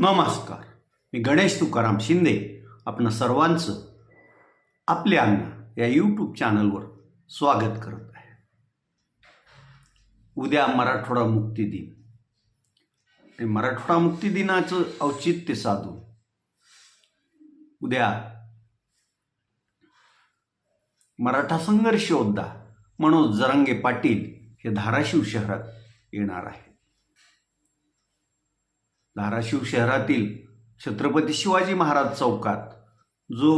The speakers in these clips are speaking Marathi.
नमस्कार. मी गणेश तुकाराम शिंदे आपण सर्वांचं आपल्या अण्णा या यूट्यूब चॅनलवर स्वागत करत आहे. उद्या मराठवाडा मुक्ती दिन. ते मराठवाडा मुक्ती दिनाचं औचित्य साधून उद्या मराठा संघर्ष योद्धा मनोज जरांगे पाटील हे धाराशिव शहरात येणार आहे धाराशिव शहरातील छत्रपती शिवाजी महाराज चौकात जो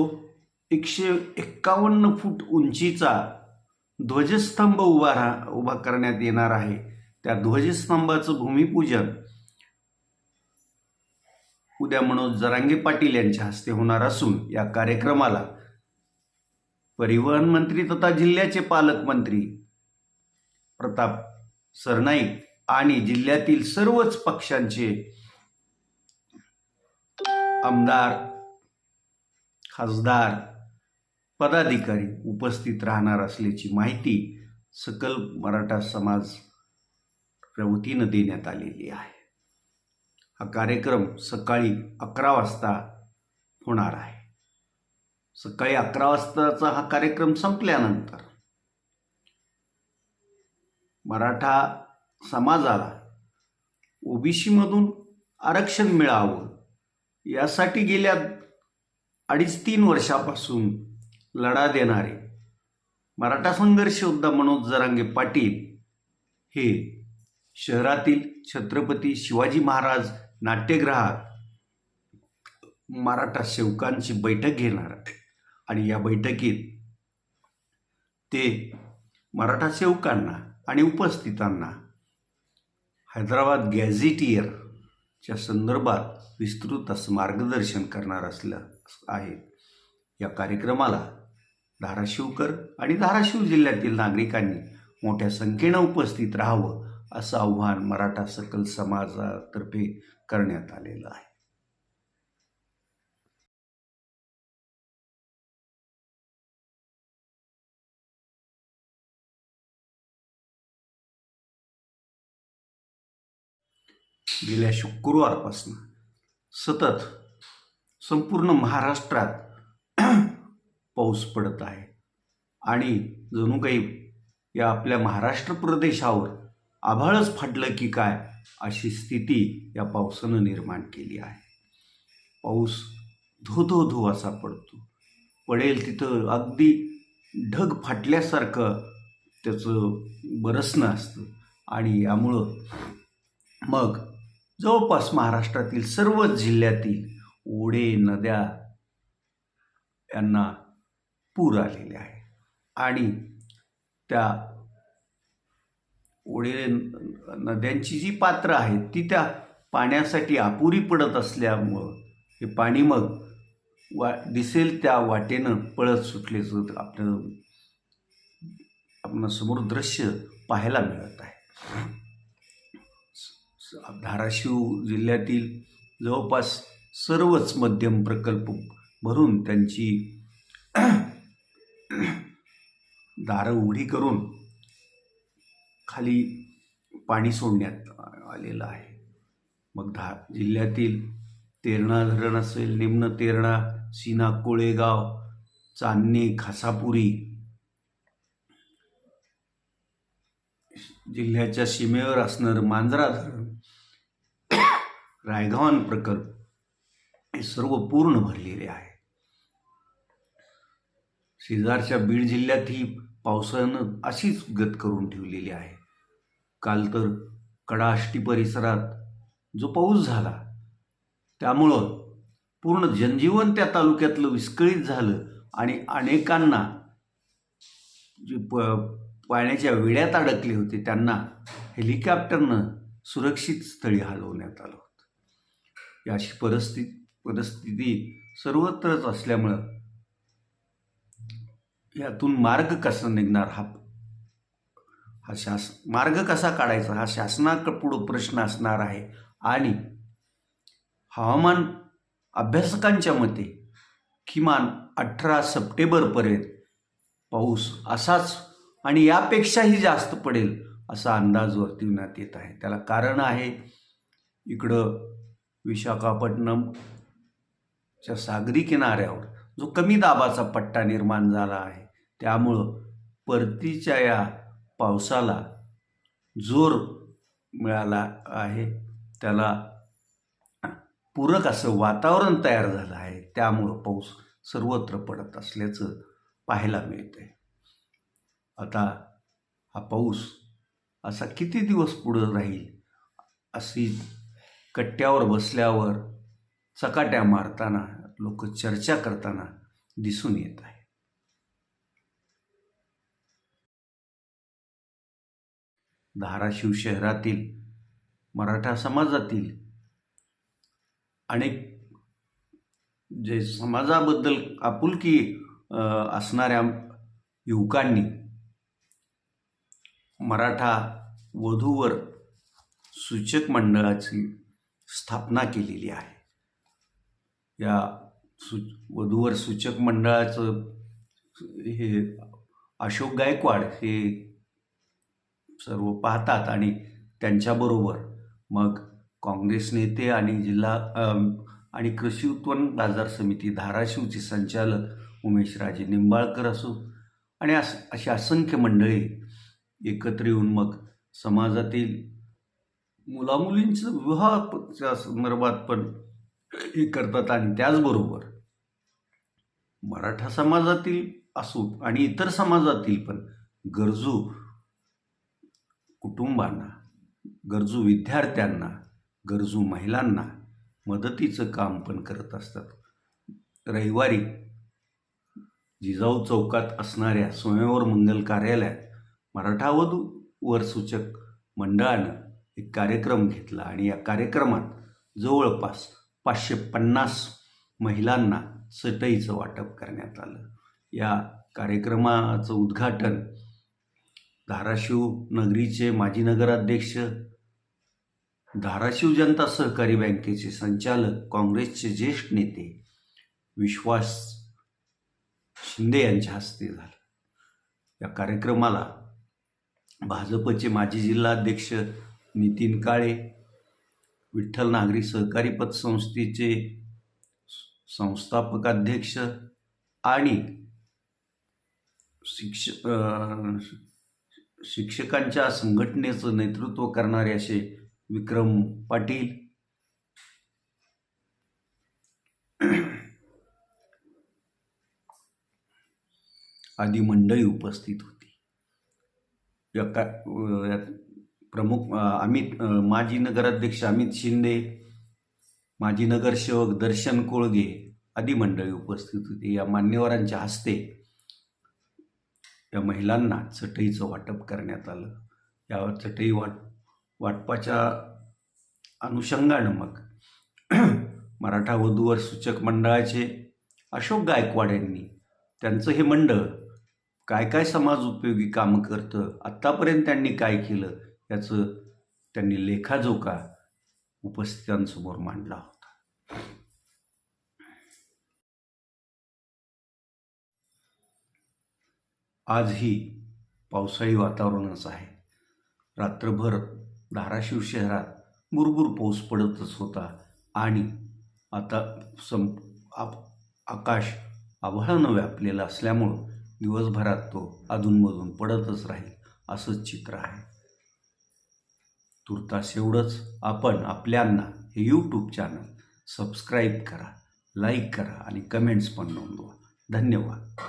एकशे एक्कावन्न फूट उंचीचा ध्वजस्तंभ उभा राहा उभा करण्यात येणार आहे. त्या ध्वजस्तंभाचं भूमिपूजन उद्या मनोज जरांगे पाटील यांच्या हस्ते होणार असून या कार्यक्रमाला परिवहन मंत्री तथा जिल्ह्याचे पालकमंत्री प्रताप सरनाईक आणि जिल्ह्यातील सर्वच पक्षांचे आमदार खासदार पदाधिकारी उपस्थित राहणार असल्याची माहिती सकल मराठा समाज वतीनं देण्यात आलेली आहे. हा कार्यक्रम सकाळी अकरा वाजता होणार आहे. सकाळी अकरा वाजताचा हा कार्यक्रम संपल्यानंतर मराठा समाजाला ओबीसीमधून आरक्षण मिळावं यासाठी गेल्या अडीच तीन वर्षापासून लढा देणारे मराठा संघर्ष योद्धा मनोज जरांगे पाटील हे शहरातील छत्रपती शिवाजी महाराज नाट्यगृहात मराठा सेवकांची बैठक घेणार आणि या बैठकीत ते मराठा सेवकांना आणि उपस्थितांना हैदराबाद च्या संदर्भात विस्तृत असं मार्गदर्शन करणार असलं आहे. या कार्यक्रमाला धाराशिवकर आणि धाराशिव जिल्ह्यातील नागरिकांनी मोठ्या संख्येनं उपस्थित राहावं असं आव्हान मराठा सकल समाजातर्फे करण्यात आलेलं आहे. गेल्या शुक्रवारपासून सतत संपूर्ण महाराष्ट्रात पाऊस पडत आहे. आणि जणू काही या आपल्या महाराष्ट्र प्रदेशावर आभाळच फाटलं की काय अशी स्थिती या पावसानं निर्माण केली आहे. पाऊस धो धो धो असा पडतो. पडेल तिथं अगदी ढग फाटल्यासारखं त्याचं बरसणं असतं. आणि यामुळं मग जवळपास महाराष्ट्रातील सर्वच जिल्ह्यातील ओढे नद्या यांना पूर आलेले आहे. आणि त्या ओढे नद्यांची जी पात्र आहेत ती त्या पाण्यासाठी अपुरी पडत असल्यामुळं हे पाणी मग वा दिसेल त्या वाटेनं पळत सुटल्याचं आपलं आपण समोर दृश्य पाहायला मिळत आहे. धाराशिव जिल्ह्यातील जवळपास सर्वच मध्यम प्रकल्प भरून त्यांची दारं उघडी करून खाली पाणी सोडण्यात आलेलं आहे. मग धा जिल्ह्यातील तेरणा धरण असेल निम्न तेरणा सीना कोळेगाव चांदणी खासापुरी जिल्ह्याच्या सीमेवर असणारं मांजरा धरण रायगावन प्रकल्प हे सर्व पूर्ण भरलेले आहे. शेजारच्या बीड जिल्ह्यात ही पावसानं अशीच गत करून ठेवलेली आहे. काल तर कडाष्टी परिसरात जो पाऊस झाला त्यामुळं पूर्ण जनजीवन त्या तालुक्यातलं विस्कळीत झालं आणि अनेकांना जे प पाण्याच्या विड्यात अडकले होते त्यांना हेलिकॉप्टरनं सुरक्षित स्थळी हलवण्यात आलं होतं अशी परिस्थिती परिस्थिती सर्वत्रच असल्यामुळं यातून मार्ग कसा निघणार हा हा शास मार्ग कसा काढायचा? हा शासनापुढं प्रश्न असणार आहे. आणि हवामान अभ्यासकांच्या मते किमान अठरा सप्टेंबरपर्यंत पाऊस असाच आणि यापेक्षाही जास्त पडेल असा अंदाज वर्तविण्यात येत आहे. त्याला कारण आहे इकडं विशाखापट्टणमच्या सागरी किनाऱ्यावर जो कमी दाबाचा पट्टा निर्माण झाला आहे त्यामुळं परतीच्या या पावसाला जोर मिळाला आहे. त्याला पूरक असं वातावरण तयार झालं आहे. त्यामुळं पाऊस सर्वत्र पडत असल्याचं पाहायला मिळतंय. आता हा पाऊस असा किती दिवस पुढं राहील अशी कट्ट्यावर बसल्यावर चकाट्या मारताना लोक चर्चा करताना दिसून येत आहे. धाराशिव शहरातील मराठा समाजातील अनेक जे समाजाबद्दल आपुलकी असणाऱ्या युवकांनी मराठा वधूवर सूचक मंडळाची स्थापना केलेली आहे. या सु वधूवर सूचक मंडळाचं हे अशोक गायकवाड हे सर्व पाहतात आणि त्यांच्याबरोबर मग काँग्रेस नेते आणि जिल्हा आणि कृषी उत्पन्न बाजार समिती धाराशिवचे संचालक उमेश राजे निंबाळकर असो आणि अस अशी असंख्य मंडळी एकत्र येऊन मग समाजातील मुलामुलींचं विवाहाच्या संदर्भात पण हे करतात आणि त्याचबरोबर मराठा समाजातील असो आणि इतर समाजातील पण गरजू कुटुंबांना गरजू विद्यार्थ्यांना गरजू महिलांना मदतीचं काम पण करत असतात. रविवारी जिजाऊ चौकात असणाऱ्या स्वयंवर मंगल कार्यालयात मराठावधू वर सूचक मंडळानं एक कार्यक्रम घेतला आणि या कार्यक्रमात जवळपास पाचशे पन्नास महिलांना चटईचं वाटप करण्यात आलं. या कार्यक्रमाचं उद्घाटन धाराशिव नगरीचे माजी नगराध्यक्ष धाराशिव जनता सहकारी बँकेचे संचालक काँग्रेसचे ज्येष्ठ नेते विश्वास शिंदे यांच्या हस्ते झालं. या कार्यक्रमाला भाजपचे माजी जिल्हाध्यक्ष नितीन काळे विठ्ठल नागरी सहकारी पतसंस्थेचे संस्थापकाध्यक्ष आणि शिक्ष शिक्षकांच्या संघटनेचं नेतृत्व करणारे असे विक्रम पाटील. आदी मंडळी उपस्थित होती. या का प्रमुख अमित माजी नगराध्यक्ष अमित शिंदे माजी नगरसेवक दर्शन कोळगे आदी मंडळी उपस्थित होती. या मान्यवरांच्या हस्ते या महिलांना चटईचं वाटप करण्यात आलं. या चटई वाट वाटपाच्या अनुषंगानं मग मराठा वधूवर सूचक मंडळाचे अशोक गायकवाड यांनी त्यांचं हे मंडळ काय काय समाज उपयोगी कामं करतं? आत्तापर्यंत त्यांनी काय केलं? याचं त्यांनी लेखाजोखा उपस्थितांसमोर मांडला होता. आजही पावसाळी वातावरणच आहे. रात्रभर धाराशिव शहरात भुरभुर पाऊस पडतच होता आणि आता सं आप आकाश आभाळानं व्यापलेलं असल्यामुळं दिवसभरात तो अधूनमधून पडतच राहील असंच चित्र आहे. तुर्तास एवढंच आपण आपल्यांना हे यूट्यूब चॅनल सबस्क्राईब करा लाईक करा आणि कमेंट्स पण नोंदवा. धन्यवाद.